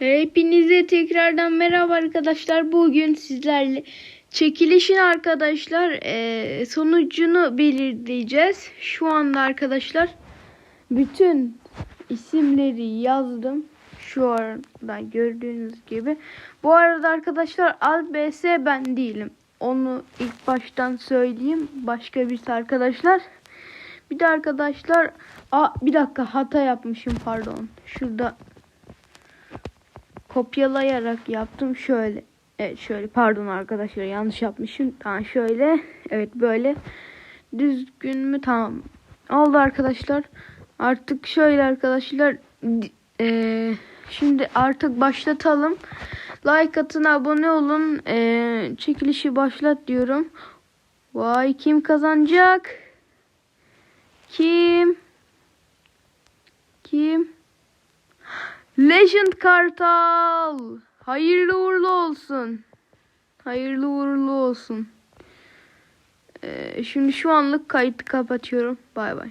Hepinize tekrardan merhaba arkadaşlar. Bugün sizlerle çekilişin arkadaşlar eee, sonucunu belirleyeceğiz. Şu anda arkadaşlar bütün isimleri yazdım. Şu arada gördüğünüz gibi. Bu arada arkadaşlar ALBS ben değilim. Onu ilk baştan söyleyeyim. Başka birisi arkadaşlar. Bir de arkadaşlar Aa, bir dakika hata yapmışım pardon. Şurada kopyalayarak yaptım şöyle. Evet şöyle pardon arkadaşlar yanlış yapmışım. Tamam şöyle. Evet böyle. Düzgün mü? Tamam. Oldu arkadaşlar. Artık şöyle arkadaşlar. eee, şimdi artık başlatalım. Like atın abone olun. Eee, çekilişi başlat diyorum. Vay kim kazanacak? Kim? Legend Kartal. Hayırlı uğurlu olsun. Hayırlı uğurlu olsun. Ee, şimdi şu anlık kayıtı kapatıyorum. Bay bay.